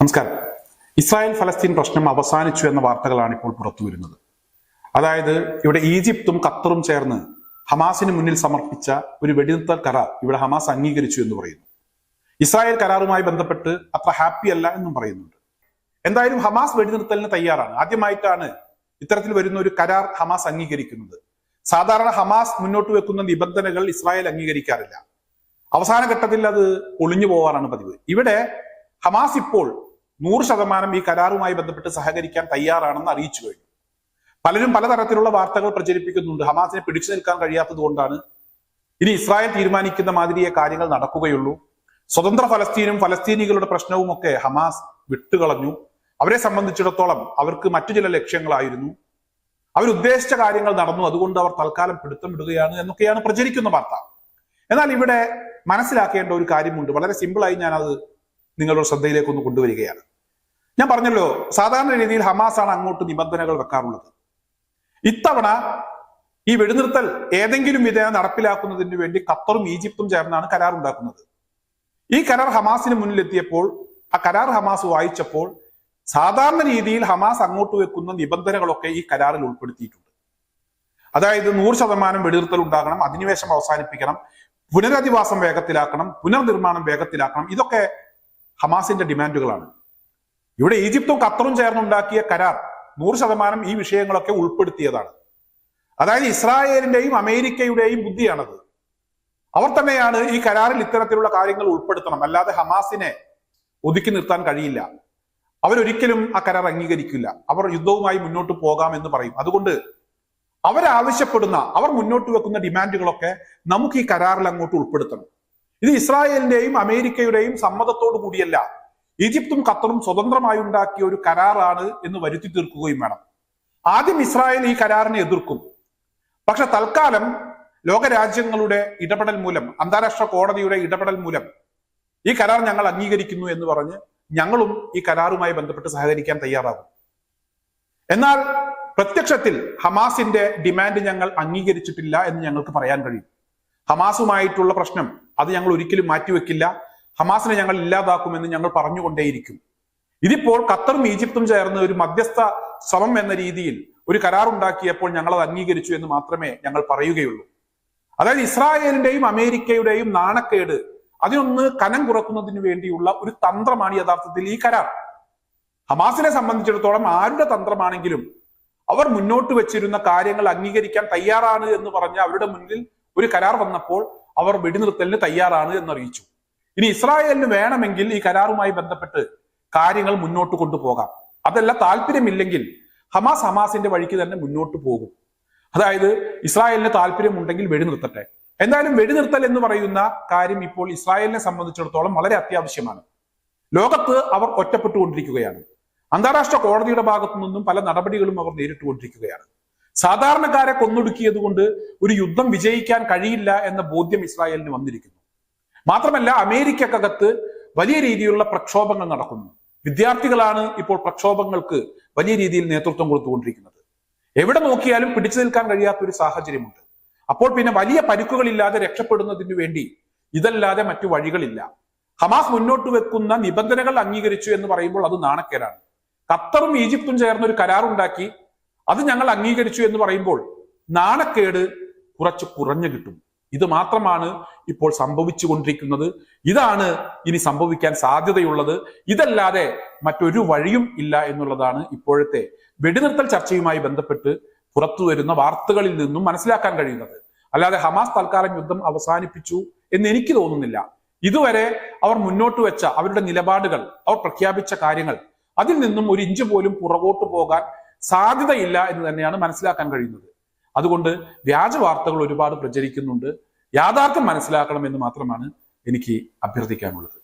നമസ്കാരം. ഇസ്രായേൽ ഫലസ്തീൻ പ്രശ്നം അവസാനിച്ചു എന്ന വാർത്തകളാണ് ഇപ്പോൾ പുറത്തു വരുന്നത്. അതായത് ഇവിടെ ഈജിപ്തും ഖത്തറും ചേർന്ന് ഹമാസിന് മുന്നിൽ സമർപ്പിച്ച ഒരു വെടിനിർത്തൽ കരാർ ഇവിടെ ഹമാസ് അംഗീകരിച്ചു എന്ന് പറയുന്നു. ഇസ്രായേൽ കരാറുമായി ബന്ധപ്പെട്ട് അത്ര ഹാപ്പി അല്ല എന്നും പറയുന്നുണ്ട്. എന്തായാലും ഹമാസ് വെടിനിർത്തലിന് തയ്യാറാണ്. ആദ്യമായിട്ടാണ് ഇത്തരത്തിൽ വരുന്ന ഒരു കരാർ ഹമാസ് അംഗീകരിക്കുന്നത്. സാധാരണ ഹമാസ് മുന്നോട്ട് വെക്കുന്ന നിബന്ധനകൾ ഇസ്രായേൽ അംഗീകരിക്കാറില്ല. അവസാന ഘട്ടത്തിൽ അത് ഒളിഞ്ഞു പോവാറാണ് പതിവ്. ഇവിടെ ഹമാസ് ഇപ്പോൾ നൂറ് ശതമാനം ഈ കരാറുമായി ബന്ധപ്പെട്ട് സഹകരിക്കാൻ തയ്യാറാണെന്ന് അറിയിച്ചു കഴിഞ്ഞു. പലരും പലതരത്തിലുള്ള വാർത്തകൾ പ്രചരിപ്പിക്കുന്നുണ്ട്. ഹമാസിനെ പിടിച്ചു നിൽക്കാൻ കഴിയാത്തത് കൊണ്ടാണ്. ഇനി ഇസ്രായേൽ തീരുമാനിക്കുന്ന മാതിരിയെ കാര്യങ്ങൾ നടക്കുകയുള്ളൂ. സ്വതന്ത്ര ഫലസ്തീനും ഫലസ്തീനികളുടെ പ്രശ്നവും ഒക്കെ ഹമാസ് വിട്ടുകളഞ്ഞു. അവരെ സംബന്ധിച്ചിടത്തോളം അവർക്ക് മറ്റു ചില ലക്ഷ്യങ്ങളായിരുന്നു. അവരുദ്ദേശിച്ച കാര്യങ്ങൾ നടന്നു. അതുകൊണ്ട് അവർ തൽക്കാലം പിടുത്തം വിടുകയാണ് എന്നൊക്കെയാണ് പ്രചരിക്കുന്ന വാർത്ത. എന്നാൽ ഇവിടെ മനസ്സിലാക്കേണ്ട ഒരു കാര്യമുണ്ട്. വളരെ സിമ്പിളായി ഞാനത് നിങ്ങളുടെ ശ്രദ്ധയിലേക്കൊന്ന് കൊണ്ടുവരികയാണ്. ഞാൻ പറഞ്ഞല്ലോ സാധാരണ രീതിയിൽ ഹമാസ് ആണ് അങ്ങോട്ട് നിബന്ധനകൾ വെക്കാറുള്ളത്. ഇത്തവണ ഈ വെടിനിർത്തൽ ഏതെങ്കിലും വിധേയ നടപ്പിലാക്കുന്നതിന് വേണ്ടി ഖത്തറും ഈജിപ്തും ചേർന്നാണ് കരാർ ഉണ്ടാക്കുന്നത്. ഈ കരാർ ഹമാസിന് മുന്നിലെത്തിയപ്പോൾ ആ കരാർ ഹമാസ് വായിച്ചപ്പോൾ സാധാരണ രീതിയിൽ ഹമാസ് അങ്ങോട്ട് വെക്കുന്ന നിബന്ധനകളൊക്കെ ഈ കരാറിൽ ഉൾപ്പെടുത്തിയിട്ടുണ്ട്. അതായത് നൂറ് ശതമാനം വെടിനിർത്തൽ ഉണ്ടാകണം അധിനിവേശം അവസാനിപ്പിക്കണം പുനരധിവാസം വേഗത്തിലാക്കണം പുനർനിർമ്മാണം വേഗത്തിലാക്കണം ഇതൊക്കെ ഹമാസിന്റെ ഡിമാൻഡുകളാണ്. ഇവിടെ ഈജിപ്തും ഖത്തറും ചേർന്നുണ്ടാക്കിയ കരാർ നൂറ് ശതമാനം ഈ വിഷയങ്ങളൊക്കെ ഉൾപ്പെടുത്തിയതാണ്. അതായത് ഇസ്രായേലിന്റെയും അമേരിക്കയുടെയും ബുദ്ധിയാണത്. അവർ തന്നെയാണ് ഈ കരാറിൽ ഇത്തരത്തിലുള്ള കാര്യങ്ങൾ ഉൾപ്പെടുത്തണം. അല്ലാതെ ഹമാസിനെ ഒതുക്കി നിർത്താൻ കഴിയില്ല. അവരൊരിക്കലും ആ കരാർ അംഗീകരിക്കില്ല. അവർ യുദ്ധവുമായി മുന്നോട്ട് പോകാം എന്ന് പറയും. അതുകൊണ്ട് അവരാവശ്യപ്പെടുന്ന അവർ മുന്നോട്ട് വെക്കുന്ന ഡിമാൻഡുകളൊക്കെ നമുക്ക് ഈ കരാറിൽ അങ്ങോട്ട് ഉൾപ്പെടുത്തണം. ഇത് ഇസ്രായേലിന്റെയും അമേരിക്കയുടെയും സമ്മതത്തോടു കൂടിയല്ല. ഈജിപ്തും ഖത്തറും സ്വതന്ത്രമായി ഉണ്ടാക്കിയ ഒരു കരാറാണ് എന്ന് വരുത്തി തീർക്കുകയും വേണം. ആദ്യം ഇസ്രായേൽ ഈ കരാറിനെ എതിർക്കും. പക്ഷെ തൽക്കാലം ലോകരാജ്യങ്ങളുടെ ഇടപെടൽ മൂലം അന്താരാഷ്ട്ര കോടതിയുടെ ഇടപെടൽ മൂലം ഈ കരാർ ഞങ്ങൾ അംഗീകരിക്കുന്നു എന്ന് പറഞ്ഞ് ഞങ്ങളും ഈ കരാറുമായി ബന്ധപ്പെട്ട് സഹകരിക്കാൻ തയ്യാറാകും. എന്നാൽ പ്രത്യക്ഷത്തിൽ ഹമാസിന്റെ ഡിമാൻഡ് ഞങ്ങൾ അംഗീകരിച്ചിട്ടില്ല എന്ന് ഞങ്ങൾക്ക് പറയാൻ കഴിയും. ഹമാസുമായിട്ടുള്ള പ്രശ്നം അത് ഞങ്ങൾ ഒരിക്കലും മാറ്റിവെക്കില്ല. ഹമാസിനെ ഞങ്ങൾ ഇല്ലാതാക്കുമെന്ന് ഞങ്ങൾ പറഞ്ഞുകൊണ്ടേയിരിക്കും. ഇതിപ്പോൾ ഖത്തറും ഈജിപ്തും ചേർന്ന് ഒരു മധ്യസ്ഥ ശ്രമം എന്ന രീതിയിൽ ഒരു കരാർ ഉണ്ടാക്കിയപ്പോൾ ഞങ്ങൾ അത് അംഗീകരിച്ചു എന്ന് മാത്രമേ ഞങ്ങൾ പറയുകയുള്ളൂ. അതായത് ഇസ്രായേലിന്റെയും അമേരിക്കയുടെയും നാണക്കേട് അതിനൊന്ന് കനം കുറക്കുന്നതിന് വേണ്ടിയുള്ള ഒരു തന്ത്രമാണ് യഥാർത്ഥത്തിൽ ഈ കരാർ. ഹമാസിനെ സംബന്ധിച്ചിടത്തോളം ആരുടെ തന്ത്രമാണെങ്കിലും അവർ മുന്നോട്ട് വെച്ചിരുന്ന കാര്യങ്ങൾ അംഗീകരിക്കാൻ തയ്യാറാണ് എന്ന് പറഞ്ഞ അവരുടെ മുന്നിൽ ഒരു കരാർ വന്നപ്പോൾ അവർ വെടിനിർത്തലിന് തയ്യാറാണ് എന്നറിയിച്ചു. ഇനി ഇസ്രായേലിന് വേണമെങ്കിൽ ഈ കരാറുമായി ബന്ധപ്പെട്ട് കാര്യങ്ങൾ മുന്നോട്ട് കൊണ്ടുപോകാം. അതല്ല താല്പര്യമില്ലെങ്കിൽ ഹമാസ് ഹമാസിന്റെ വഴിക്ക് തന്നെ മുന്നോട്ട് പോകും. അതായത് ഇസ്രായേലിന് താല്പര്യമുണ്ടെങ്കിൽ വെടിനിർത്തട്ടെ എന്തായാലും വെടിനിർത്തൽ എന്ന് പറയുന്ന കാര്യം ഇപ്പോൾ ഇസ്രായേലിനെ സംബന്ധിച്ചിടത്തോളം വളരെ അത്യാവശ്യമാണ്. ലോകത്ത് അവർ ഒറ്റപ്പെട്ടുകൊണ്ടിരിക്കുകയാണ്. അന്താരാഷ്ട്ര കോടതിയുടെ ഭാഗത്തു നിന്നും പല നടപടികളും അവർ നേരിട്ടുകൊണ്ടിരിക്കുകയാണ്. സാധാരണക്കാരെ കൊന്നൊടുക്കിയത് കൊണ്ട് ഒരു യുദ്ധം വിജയിക്കാൻ കഴിയില്ല എന്ന ബോധ്യം ഇസ്രായേലിന് വന്നിരിക്കുന്നു. മാത്രമല്ല അമേരിക്കക്കകത്ത് വലിയ രീതിയിലുള്ള പ്രക്ഷോഭങ്ങൾ നടക്കുന്നു. വിദ്യാർത്ഥികളാണ് ഇപ്പോൾ പ്രക്ഷോഭങ്ങൾക്ക് വലിയ രീതിയിൽ നേതൃത്വം കൊടുത്തുകൊണ്ടിരിക്കുന്നത്. എവിടെ നോക്കിയാലും പിടിച്ചു നിൽക്കാൻ കഴിയാത്ത ഒരു സാഹചര്യമുണ്ട്. അപ്പോൾ പിന്നെ വലിയ പരിക്കുകളില്ലാതെ രക്ഷപ്പെടുന്നതിന് വേണ്ടി ഇതല്ലാതെ മറ്റു വഴികളില്ല. ഹമാസ് മുന്നോട്ട് വെക്കുന്ന നിബന്ധനകൾ അംഗീകരിച്ചു എന്ന് പറയുമ്പോൾ അത് നാണക്കേടാണ്. ഖത്തറും ഈജിപ്തും ചേർന്ന് ഒരു കരാറുണ്ടാക്കി അത് ഞങ്ങൾ അംഗീകരിച്ചു എന്ന് പറയുമ്പോൾ നാണക്കേട് കുറച്ച് കുറഞ്ഞു കിട്ടും. ഇത് മാത്രമാണ് ഇപ്പോൾ സംഭവിച്ചു കൊണ്ടിരിക്കുന്നത് ഇതാണ് ഇനി സംഭവിക്കാൻ സാധ്യതയുള്ളത്. ഇതല്ലാതെ മറ്റൊരു വഴിയും ഇല്ല എന്നുള്ളതാണ് ഇപ്പോഴത്തെ വെടിനിർത്തൽ ചർച്ചയുമായി ബന്ധപ്പെട്ട് പുറത്തു വരുന്ന വാർത്തകളിൽ നിന്നും മനസ്സിലാക്കാൻ കഴിയുന്നത്. അല്ലാതെ ഹമാസ് തൽക്കാലം യുദ്ധം അവസാനിപ്പിച്ചു എന്ന് എനിക്ക് തോന്നുന്നില്ല. ഇതുവരെ അവർ മുന്നോട്ട് വെച്ച അവരുടെ നിലപാടുകൾ അവർ പ്രഖ്യാപിച്ച കാര്യങ്ങൾ അതിൽ നിന്നും ഒരു ഇഞ്ച് പോലും പുറകോട്ട് പോകാൻ സാധ്യതയില്ല എന്ന് തന്നെയാണ് മനസ്സിലാക്കാൻ കഴിയുന്നത്. അതുകൊണ്ട് വ്യാജ വാർത്തകൾ ഒരുപാട് പ്രചരിക്കുന്നുണ്ട്. യാഥാർത്ഥ്യം മനസ്സിലാക്കണം എന്ന് മാത്രമാണ് എനിക്ക് അഭ്യർത്ഥിക്കാനുള്ളത്.